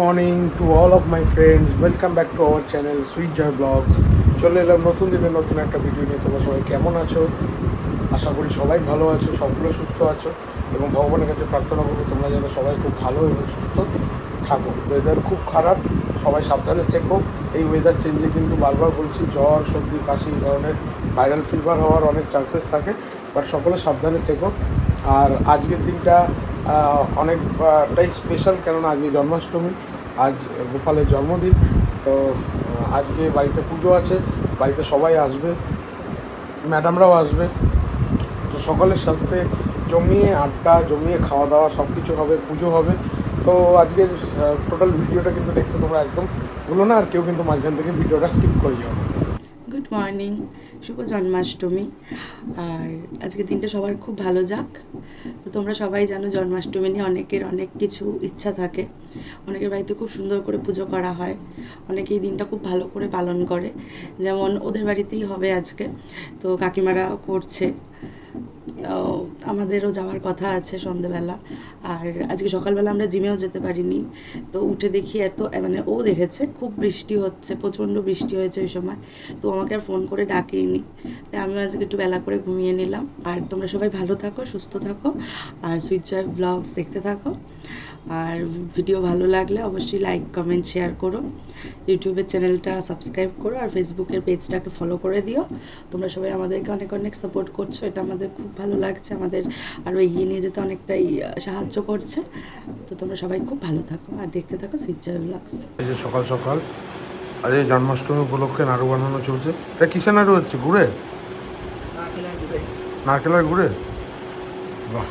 Morning to all of my friends welcome back to our channel sweet joy blogs চলে এলাম নতুন দিনে নতুন একটা ভিডিও নিয়ে। তোমরা সবাই কেমন আছো? আশা করি সবাই ভালো আছো সবগুলো সুস্থ আছো এবং ভগবানের কাছে প্রার্থনা করব তোমরা যেন সবাই খুব ভালো এবং সুস্থ থাকো। ওয়েদার খুব খারাপ, সবাই সাবধানে থেকো। এই ওয়েদার চেঞ্জে কিন্তু বারবার বলছি, জ্বর, সর্দি, কাশি এই ধরনের ভাইরাল ফিভার হওয়ার অনেক চান্সেস থাকে বাট সকলে সাবধানে থেকো। আর আজকের দিনটা অনেকটাই স্পেশাল কেননা আজকে জন্মাষ্টমী, আজ গোপালের জন্মদিন, তো আজকে বাড়িতে পুজো আছে, বাড়িতে সবাই আসবে, ম্যাডামরাও আসবে, তো সকলের সাথে জমিয়ে আড্ডা, জমিয়ে খাওয়া দাওয়া সব কিছু হবে, পুজো হবে, তো আজকের টোটাল ভিডিওটা কিন্তু দেখতে তোমরা একদম ভুলো না, আর কেউ কিন্তু মাঝখান থেকে ভিডিওটা স্কিপ করে যাও। গুড মর্নিং শুভ জন্মাষ্টমী। আর আজকে দিনটা সবার খুব ভালো যাক। তো তোমরা সবাই জানো জন্মাষ্টমী নিয়ে অনেকের অনেক কিছু ইচ্ছা থাকে। অনেকের বাড়িতে খুব সুন্দর করে পুজো করা হয়। অনেকে এই দিনটা খুব ভালো করে পালন করে। যেমন ওদের বাড়িতেই হবে আজকে। তো কাকিমারা করছে। আমাদেরও যাওয়ার কথা আছে সন্ধেবেলা। আর আজকে সকালবেলা আমরা জিমেও যেতে পারিনি। তো উঠে দেখি এত মানে ও দেখেছে, খুব বৃষ্টি হচ্ছে, প্রচণ্ড বৃষ্টি হয়েছে ওই সময়। তো আমাকে আর ফোন করে ডাকেইনি। তাই আমিও আজকে একটু বেলা করে ঘুমিয়ে নিলাম। আর তোমরা সবাই ভালো থাকো, সুস্থ থাকো। আর সুইট ব্লগস দেখতে থাকো। আর ভিডিও ভালো লাগলে অবশ্যই লাইক কমেন্ট শেয়ার করো। ইউটিউবের চ্যানেলটা সাবস্ক্রাইব করো আর ফেসবুকের পেজটাকে ফলো করে দিও। তোমরা সবাই আমাদেরকে অনেক অনেক সাপোর্ট করছ। এটা আমাদের খুব ভালো লাগছে। আমাদের আরও এগিয়ে নিয়ে যেতে অনেকটাই সাহায্য করছে। তো তোমরা সবাই খুব ভালো থাকো আর দেখতে থাকো সুইচার ব্লগস এই যে সকাল সকাল আজ এই জন্মাষ্টমী উপলক্ষে নাড়ু বানানো চলছে। এটা কিসের নাড়ু হচ্ছে গুড়ে। নারকেলের গুড়ে? বাহ।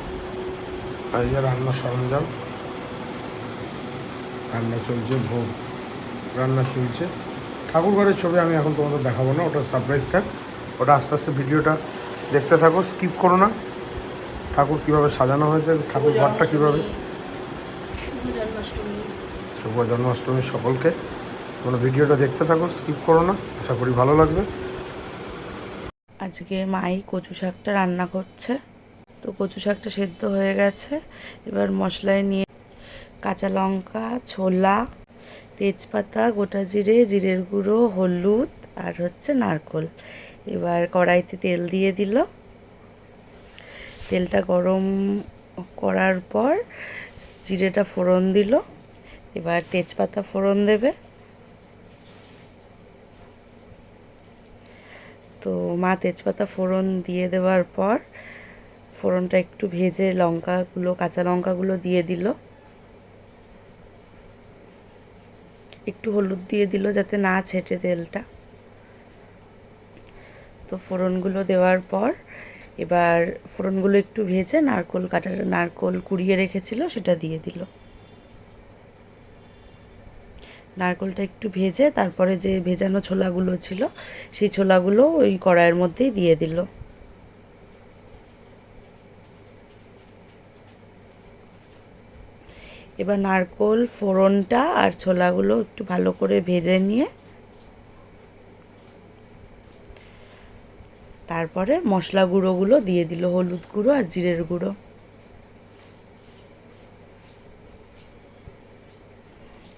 আর এই যে রান্নার সরঞ্জাম। রান্না চলছে ভোগ রান্না চলছে। ঠাকুর ঘরের ছবি আমি এখন তোমাদের দেখাবো না ওটা সারপ্রাইজ থাক। ওটা আস্তে আস্তে ভিডিওটা দেখতে থাকো স্কিপ করো না। ঠাকুর কীভাবে সাজানো হয়েছে ঠাকুর ঘরটা কীভাবে? শুভ জন্মাষ্টমী। সকলকে। কোনো ভিডিওটা দেখতে থাকো স্কিপ করো না আশা করি ভালো লাগবে। আজকে মাই কচু শাকটা রান্না করছে। তো কচু শাকটা সেদ্ধ হয়ে গেছে এবার মশলায় নিয়ে কাঁচা লঙ্কা, ছোলা, তেজপাতা, গোটা জিরে, জিরের গুঁড়ো, হলুদ আর হচ্ছে নারকোল। এবার কড়াইতে তেল দিয়ে দিল। তেলটা গরম করার পর জিরেটা ফোড়ন দিল। এবার তেজপাতা ফোড়ন দেবে। তো মা তেজপাতা ফোড়ন দিয়ে দেওয়ার পর ফোড়নটা একটু ভেজে লঙ্কাগুলো, কাঁচা লঙ্কাগুলো দিয়ে দিল। একটু হলুদ দিয়ে দিল যাতে না ছেটে তেলটা। তো ফোড়নগুলো দেওয়ার পর এবার ফোড়নগুলো একটু ভেজে নারকোল কাটা নারকোল কুড়িয়ে রেখেছিল, সেটা দিয়ে দিল। নারকোলটা একটু ভেজে তারপরে যে ভেজানো ছোলাগুলো ছিল, সেই ছোলাগুলো ওই কড়াইয়ের মধ্যেই দিয়ে দিল। এবার নারকোল, ফোড়নটা আর ছোলাগুলো একটু ভালো করে ভেজে নিয়ে তারপরে মশলা গুঁড়োগুলো দিয়ে দিল, হলুদ গুঁড়ো আর জিরের গুঁড়ো।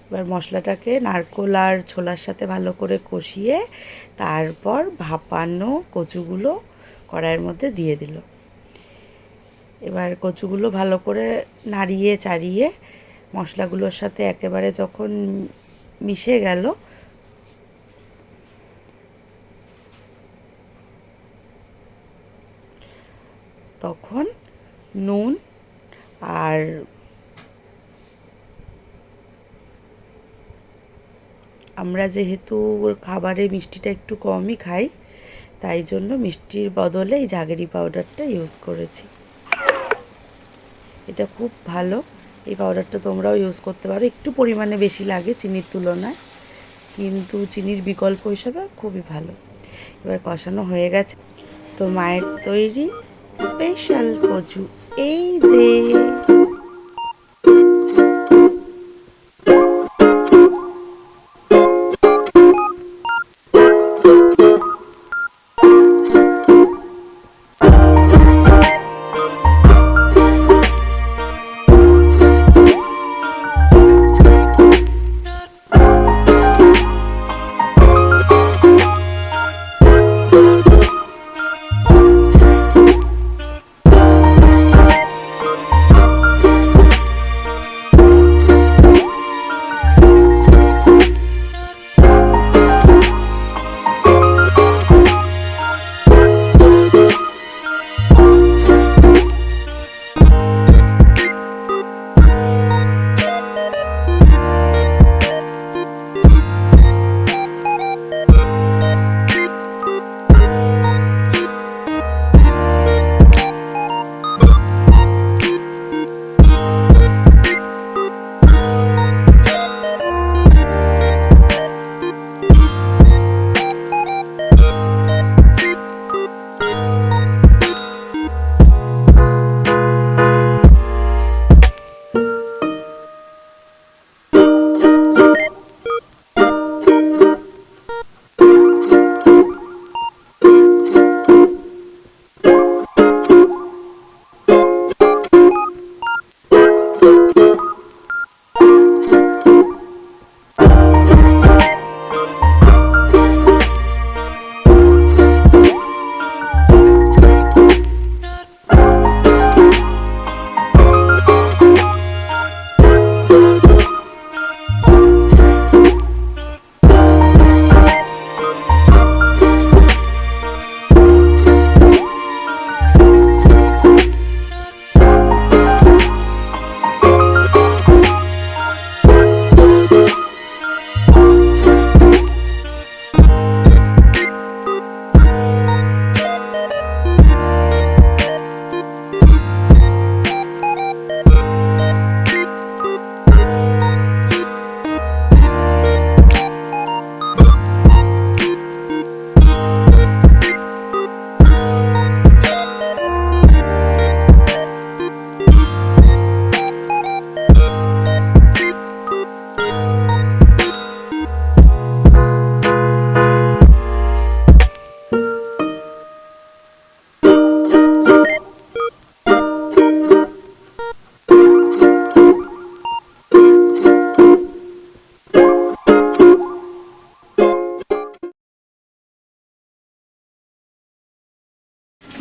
এবার মশলাটাকে নারকোল আর ছোলার সাথে ভালো করে কষিয়ে তারপর ভাপানো কচুগুলো কড়াইয়ের মধ্যে দিয়ে দিল। এবার কচুগুলো ভালো করে নাড়িয়ে, চাড়িয়ে মশলাগুলোর সাথে একেবারে যখন মিশে গেল, তখন নুন আর আমরা যেহেতু খাবারে মিষ্টিটা একটু কমই খাই, তাই জন্য মিষ্টির বদলে এই জাগেরি পাউডারটা ইউজ করেছি। এটা খুব ভালো। এই পাউডারটা তোমরাও ইউজ করতে পারো। একটু পরিমাণে বেশি লাগে চিনির তুলনায়, কিন্তু চিনির বিকল্প হিসাবে খুবই ভালো। এবার কষানো হয়ে গেছে। তো মায়ের তৈরি স্পেশাল কচু। এই যে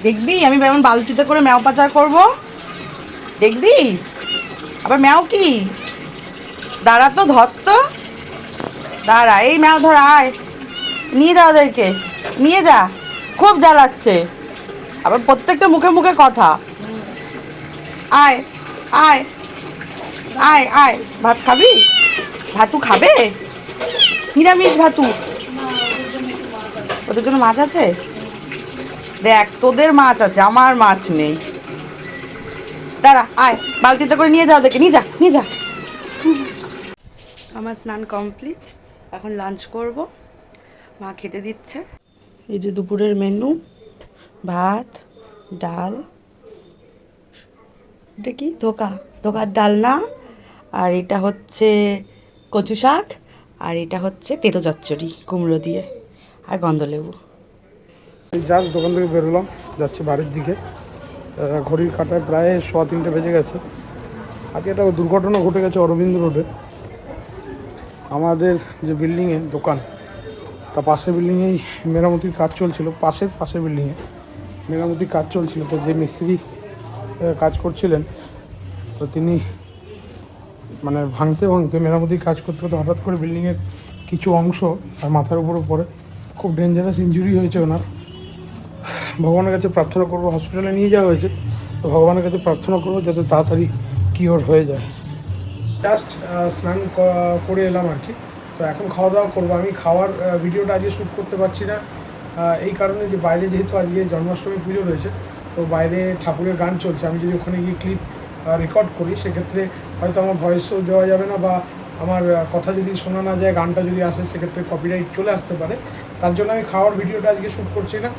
দেখবি, আমি যেমন বালতিতে করে ম্যাও পাচার করব। দেখবি? আবার ম্যাও কি? দাঁড়া তো, ধর তো। দাঁড়া, এই ম্যাও ধর, আয়। নিয়ে যা ওদেরকে। নিয়ে যা। খুব জ্বালাচ্ছে। আবার প্রত্যেকটা মুখে মুখে কথা। আয় আয় আয় আয়। ভাত খাবি? ভাতু খাবে? নিরামিষ ভাতু। ওদের জন্য মাছ আছে? দেখ তোদের মাছ আছে আমার মাছ নেই। দাঁড়া আয় বালতিতে করে নিয়ে যাও দেখে নিয়ে যা নিয়ে যা। আমার স্নান কমপ্লিট এখন লাঞ্চ করব। মা খেতে দিচ্ছে। এই যে দুপুরের মেনু ভাত ডাল এটা কি? ধোকা ধোকার ডাল না? আর এটা হচ্ছে কচু শাক আর এটা হচ্ছে তেতো চচ্চড়ি কুমড়ো দিয়ে আর গন্ধলেবু। জাস্ট দোকান থেকে বেরোলাম যাচ্ছি বাড়ির দিকে। ঘড়ির কাটায় প্রায় সোয়া তিনটে বেজে গেছে। আজকে একটা দুর্ঘটনা ঘটে গেছে অরবিন্দ রোডে। আমাদের যে বিল্ডিংয়ে দোকান তা পাশের বিল্ডিংয়েই মেরামতির কাজ চলছিল, পাশের পাশের বিল্ডিংয়ে মেরামতির কাজ চলছিল। তো যে মিস্ত্রি কাজ করছিলেন, তো তিনি মানে ভাঙতে ভাঙতে মেরামতির কাজ করতে করতে হঠাৎ করে বিল্ডিংয়ের কিছু অংশ তার মাথার উপরে পড়ে। খুব ডেঞ্জারাস ইঞ্জুরি হয়েছে ওনার। ভগবানের কাছে প্রার্থনা করব হসপিটালে নিয়ে যাওয়া হয়েছে। তো ভগবানের কাছে প্রার্থনা করব যাতে তাড়াতাড়ি কিওর হয়ে যায়। জাস্ট স্নান করে এলাম আর কি। তো এখন খাওয়া দাওয়া করব। আমি খাওয়ার ভিডিওটা আজকে শ্যুট করতে পারছি না। এই কারণে যে বাইরে যেহেতু আজকে জন্মাষ্টমী পুজো রয়েছে, তো বাইরে ঠাকুরের গান চলছে। আমি যদি ওখানে গিয়ে ক্লিপ রেকর্ড করি, সেক্ষেত্রে হয়তো আমার ভয়েসও দেওয়া যাবে না বা আমার কথা যদি শোনা না যায়, গানটা যদি আসে, সেক্ষেত্রে কপিরাইট চলে আসতে পারে। তার জন্য আমি খাওয়ার ভিডিওটা আজকে শ্যুট করছি না।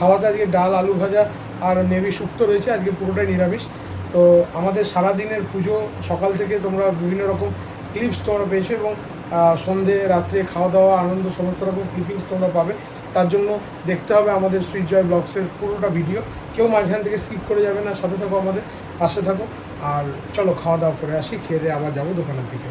খাওয়াতে আজকে ডাল, আলু ভাজা আর মেবি শুক্তো রয়েছে, আজকে পুরোটাই নিরামিষ। তো আমাদের সারা দিনের পুজো, সকাল থেকে তোমরা বিভিন্ন রকম ক্লিপস তোমরা পেয়েছ এবং সন্ধে, রাত্রে খাওয়া দাওয়া আনন্দ, সমস্ত রকম ক্লিপিংস তোমরা পাবে। তার জন্য দেখতে হবে আমাদের সুইট জয় ব্লগসের পুরোটা ভিডিও কেউ মাঝখান থেকে স্কিপ করে যাবে না, সাথে থাকো আমাদের, পাশে থাকো। আর চলো খাওয়া দাওয়া করে আসি, খেয়ে দিয়ে আবার যাব দোকানের দিকে।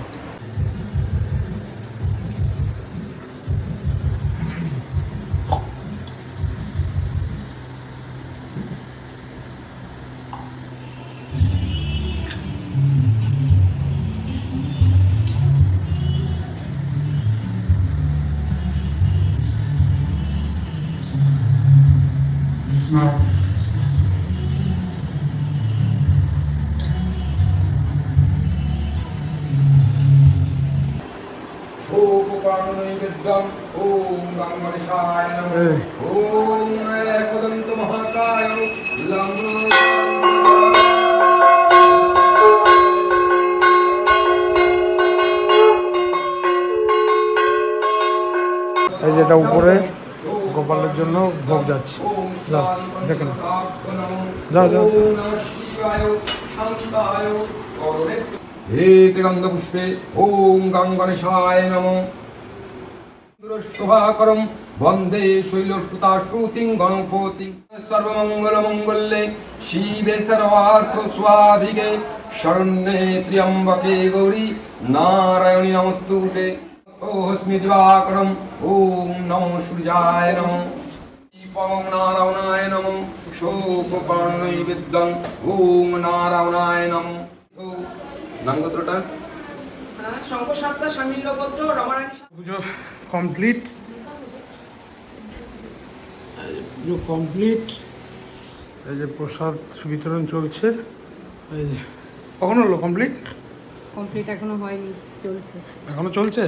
শুদ্ধম ওম গঙ্গনিশায় নম। ওম একদন্ত মহাকায় এই যেটা উপরে গোপালের জন্য ভোগ যাচ্ছে। যাও দেখেন যাও যাও। হে গঙ্গা পুষ্পে ওম গঙ্গনেশায় নমঃ। শোভাকরম বন্দে শৈলসুতা শ্রুতিং গণপতি সর্বমঙ্গল মঙ্গলে শিবে সর্বার্থ স্বাধিকে শরণ্যে ত্র্যম্বকে গৌরী নারায়ণী নমস্তুতে ওহস্মি দিবাকরম ওম নমো সূর্যায় নমঃ দীপং নারায়ণায় নমঃ শোকপাণৈ বিদ্যং ওম নারায়ণায় নমঃ নামগোত্রটা শঙ্কর সাতটা স্বামীর গোত্র রমারানী পুজো কমপ্লিট পুজো কমপ্লিট এই যে প্রসাদ বিতরণ চলছে। এই যে কখন হলো কমপ্লিট কমপ্লিট এখনও হয়নি চলছে। এখনও চলছে?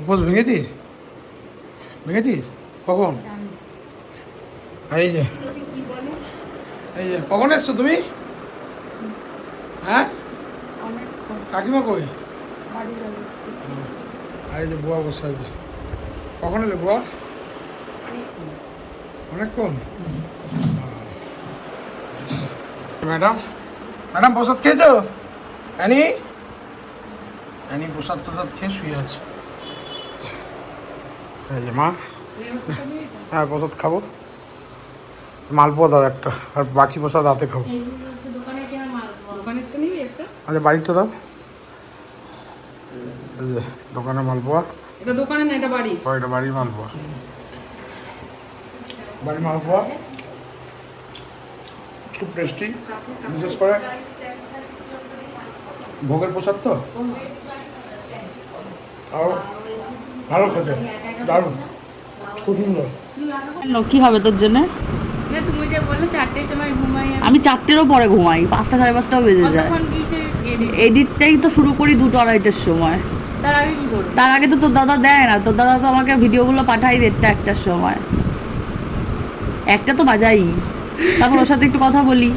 উপোস ভেঙেছিস? ভেঙেছিস? কখন? এই যে এই যে কখন এসছো তুমি? হ্যাঁ? কাকিমা কই? আর এই যে বুয়া বসে আছে। কখন এলে বুয়া? অনেকক্ষণ। ম্যাডাম ম্যাডাম প্রসাদ খেয়েছো? অ্যানি? অ্যানি প্রসাদ প্রসাদ খেয়ে শুয়ে আছে। এই যে মা। হ্যাঁ প্রসাদ খাব। মালপোয়া দাও একটা আর বাকি প্রসাদ রাতে খাব। দোকানের তো আচ্ছা বাড়িটা দাও। এই যে দোকানে মালপোয়া এটা দোকানে না এটা বাড়ি বাড়ির মালপোয়া বাড়ি মালপোয়া খুব টেস্টি বিশেষ করে ভোগের প্রসাদ তো? আর ভালো খেতে দারুণ। খুব সুন্দর। কি হবে তোর জন্য? আমি। চারটেরও পরে ঘুমাই পাঁচটা সাড়ে পাঁচটাও বেজে যায়? এডিটটাই তো শুরু করি দুটো আড়াইটার সময়। তার আগে কি করব? তার আগে তো তোর দাদা দেয় না তোর দাদা তো আমাকে ভিডিওগুলো পাঠাই দেড়টা একটার সময়। একটা তো বাজাই তারপর ওর সাথে একটু কথা বলি।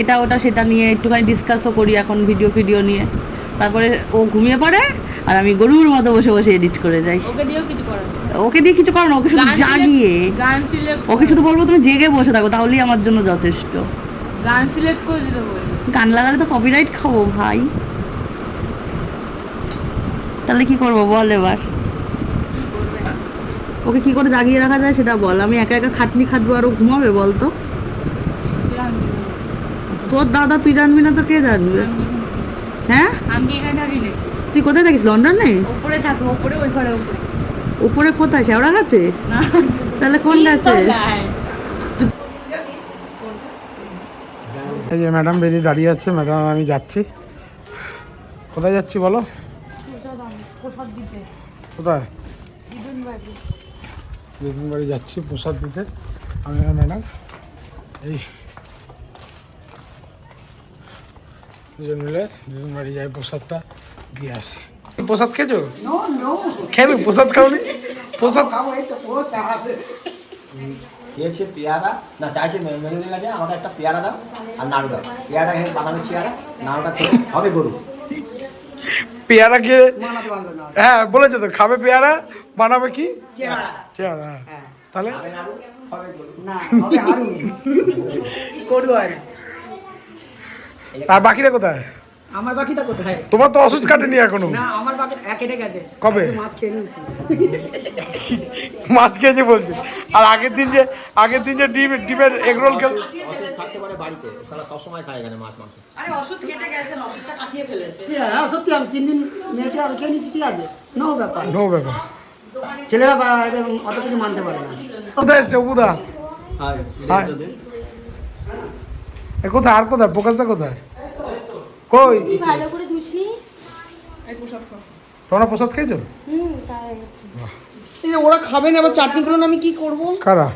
এটা ওটা সেটা নিয়ে একটুখানি ডিসকাসও করি এখন ভিডিও ফিডিও নিয়ে। তারপরে ও ঘুমিয়ে পড়ে আর আমি গরুর মতো বসে বসে এডিট করে যাই। ওকে দিয়েও কিছু করাবো ওকে দিয়ে কিছু করো না ওকে শুধু জাগিয়ে। গান সিলেক্ট ওকে শুধু বলব তুমি জেগে বসে থাকো তাহলেই আমার জন্য যথেষ্ট। গান সিলেক্ট করে দিতে গান লাগালে তো কপিরাইট খাব ভাই। তাহলে কি করব? বল এবার। ওকে কি করে জাগিয়ে রাখা যায় সেটা বল। আমি একা একা খাটনি খাটবো আর ও ঘুমাবে, বল তো। তোর দাদা তুই জানবি না, তো কে জানবে? হ্যাঁ? আমি তুই কোথায় থাকিস? লন্ডনে ওপরে থাকো ওপরে ওই ঘরে ওপরে উপরে কোথায়? শেওড়া গাছে? তাহলে কোন গাছে? এই যে ম্যাডাম বেরিয়ে দাঁড়িয়ে আছে। ম্যাডাম, আমি যাচ্ছি। কোথায় যাচ্ছি বলো? কোথায়? দিদিন বাড়ি যাচ্ছি প্রসাদ দিতে। আমি ম্যাডাম এই দুজন মিলে দিদিন বাড়ি যাই প্রসাদটা দিয়ে আসি। প্রসাদ খেয়েছো? খেয়ে প্রসাদ খাওনি? প্রসাদ? খেয়েছে পেয়ারা। না, চাইছে মেনু লাগে আমাকে একটা পেয়ারা দাও আর নাড়ু দাও। পেয়ারা বানানো চেয়ারা, নাড়ুটা হবে গরু। পেয়ারা খেয়ে হ্যাঁ বলেছে তো খাবে পেয়ারা বানাবে কি? চেহারা। হ্যাঁ। তাহলে? হবে গরু। আর বাকিরা কোথায়? আমার বাকিটা কোথায়? তোমার তো ওষুধ কাটেনি এখনও। না আমার বাকি কেটে গেছে। কবে? মাছ খেয়ে নিয়েছি। মাছ খেয়েছে বলছে। আর আগের দিন যে আগের দিন যে ডিম ডিমের এগ রোল খেল পারে বাড়িতে। সারা সবসময় খায় এখানে মাছ মাংস। আরে ওষুধ কেটে গেছেন ওষুধটা কাটিয়ে ফেলেছে। হ্যাঁ সত্যি আমি তিন দিন মেয়েটে আমি খেয়ে নিয়েছি কি আছে। নো ব্যাপার। নো ব্যাপার। ছেলেরা অত কিছু মানতে পারে না। কোথায় এসছে বুদা আর হ্যাঁ। কোথায় আর কোথায়? কই? ভালো করে ধুসনি তোমরা প্রসাদ খেয়েছো হুম তাই গেছে এই যে ওরা খাবে না এবার চাটনিগুলো আমি কি করব? কারা?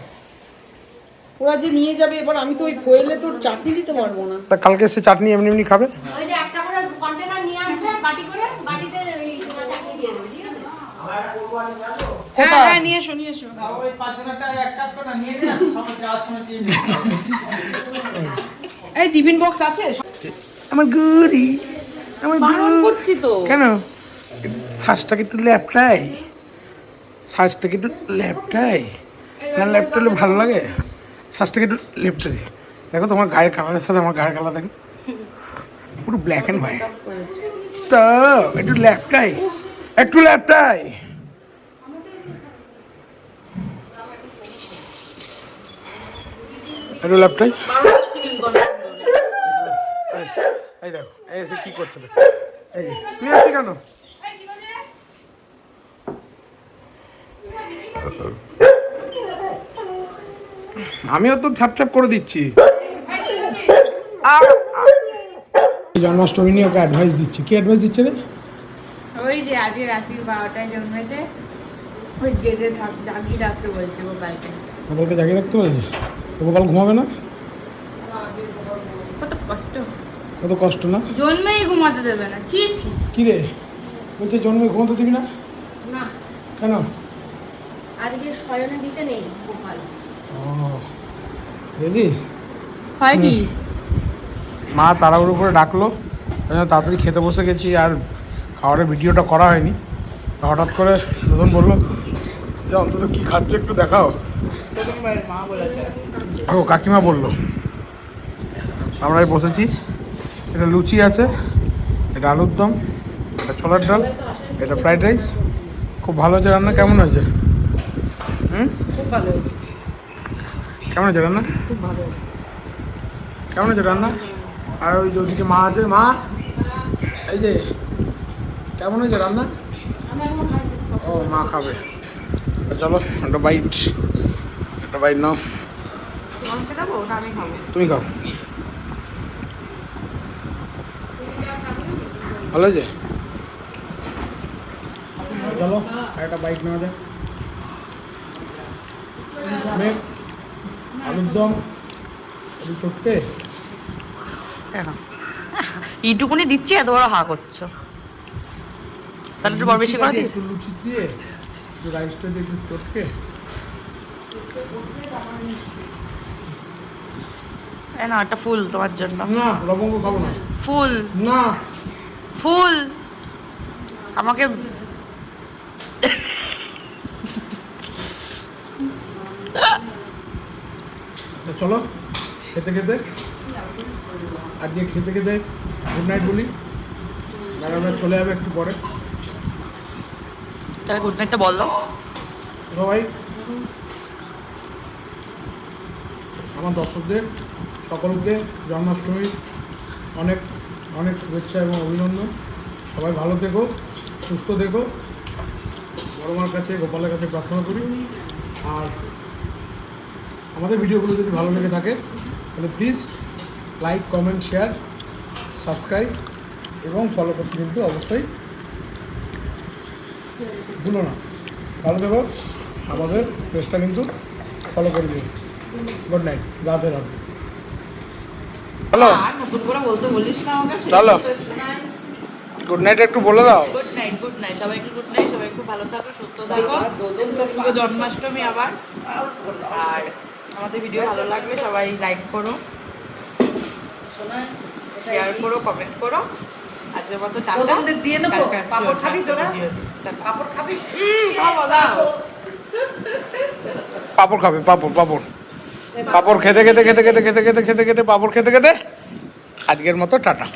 ওরা যে নিয়ে যাবে এবার আমি তো ওই কোয়েলে তোর চাটনি দিতে পারব না। তা কালকে সে চাটনি এমনি এমনি খাবে? ওই যে একটা করে কন্টেনার নিয়ে আসবে বাটি করে বাটিতে তোমার চাটনি দিয়ে দেবে ঠিক আছে? হ্যাঁ হ্যাঁ নিয়ে এসো নিয়ে এসো। এই টিফিন বক্স আছে? আমার গুড়ি আমার বারণ করছি তো। কেন? শ্বাসটাকে একটু ল্যাপটাই শ্বাসটাকে একটু ল্যাপটাই না ল্যাপটা হলে ভালো লাগে? শ্বাসটাকে একটু লেপটে দিই দেখো তোমার গায়ের কালারের সাথে আমার গায়ের কালার দেখো। পুরো ব্ল্যাক অ্যান্ড হোয়াইট তো, একটু ল্যাপটাই একটু ল্যাপটাই একটু ল্যাপটাই এই দেখো, এই এসে কি করছে দেখো। আসছি কেন? আমিও তো ছাপ ছাপ করে দিচ্ছি। জন্মাষ্টমী নিয়ে ওকে অ্যাডভাইস দিচ্ছি। কি অ্যাডভাইস দিচ্ছে রে? ওই যে আজকে রাত্রি বারোটায় জন্মেছে ওই জেগে থাক জাগিয়ে রাখতে বলছে গোপালকে। ওদেরকে জাগিয়ে রাখতে বলেছে? তো গোপাল ঘুমাবে না? কত কষ্ট। কত কষ্ট না? জন্মেই ঘুমাতে দেবে না ছি ছি। কি রে? বলছে জন্মে ঘুমাতে দিবি না? না। কেন? আজকে শয়নে দিতে নেই গোপাল। রেডি হয় কি? মা তাড়াহুড়ো করে ডাকলো। ওই জন্য তাড়াতাড়ি খেতে বসে গেছি আর খাবারের ভিডিওটা করা হয়নি। হঠাৎ করে নতুন বলল যে অন্তত কী খাচ্ছে একটু দেখাও। ও কাকিমা বলল আমরাই বসেছি। এটা লুচি আছে এটা আলুর দম এটা ছোলার ডাল এটা ফ্রাইড রাইস। খুব ভালো হয়েছে রান্না কেমন হয়েছে? হুম? খুব ভালো হয়েছে। কেমন হয়েছে রান্না? খুব ভালো হয়েছে কেমন আছে রান্না? আর ওই যে ওদিকে মা আছে মা? এই যে কেমন হয়েছে রান্না? ও মা খাবে। চলো একটা বাইট একটা বাইট নাও। তুমি খাও। ভালো আছে চলো একটা বাইক নেওয়া যায় আমি আলুর দম আলু এইটুকুনি দিচ্ছি এত বড় হা করছ। তাহলে একটু বড় বেশি করে দিই। একটু লুচি দিয়ে একটু রাইসটা দিয়ে একটু চটকে। না একটা ফুল তোমার জন্য। না লবঙ্গ খাব না। ফুল? না। ফুল? আমাকে তো চলো খেতে খেতে। আজকে খেতে খেতে গুড নাইট বলি। ম্যাডামরা চলে যাবে একটু পরে। তাহলে গুড নাইটটা বলো সবাই আমার দর্শকদের সকলকে জন্মাষ্টমীর অনেক অনেক শুভেচ্ছা এবং অভিনন্দন। সবাই ভালো থেকো সুস্থ থেকো। বড় মার কাছে গোপালের কাছে প্রার্থনা করি। আর আমাদের ভিডিওগুলো যদি ভালো লেগে থাকে তাহলে please like comment share subscribe এবং ফলো করতে কিন্তু অবশ্যই ভুলো না। ভালো থেকো আমাদের পেজটা কিন্তু ফলো করে দিন good night Radhe Radhe. Hello নতুন করে বলতে বলিস না আমাকে চলো। গুড নাইট একটু বলে দাও। গুড নাইট গুড নাইট সবাইকে গুড নাইট সবাই খুব ভালো থাকো সুস্থ থাকো। শুভ জন্মাষ্টমী আবার। আর আমাদের ভিডিও ভালো লাগলে সবাই লাইক করো শেয়ার করো কমেন্ট করো আজকের মতো টাটা দিয়ে নেব? পাঁপড় খাবি তোরা? পাপড় খাবি খাব, পাপড় খাবে পাপড় পাপড় পাপড় খেতে খেতে খেতে খেতে খেতে খেতে খেতে খেতে পাপড় খেতে খেতে আজকের মতো টাটা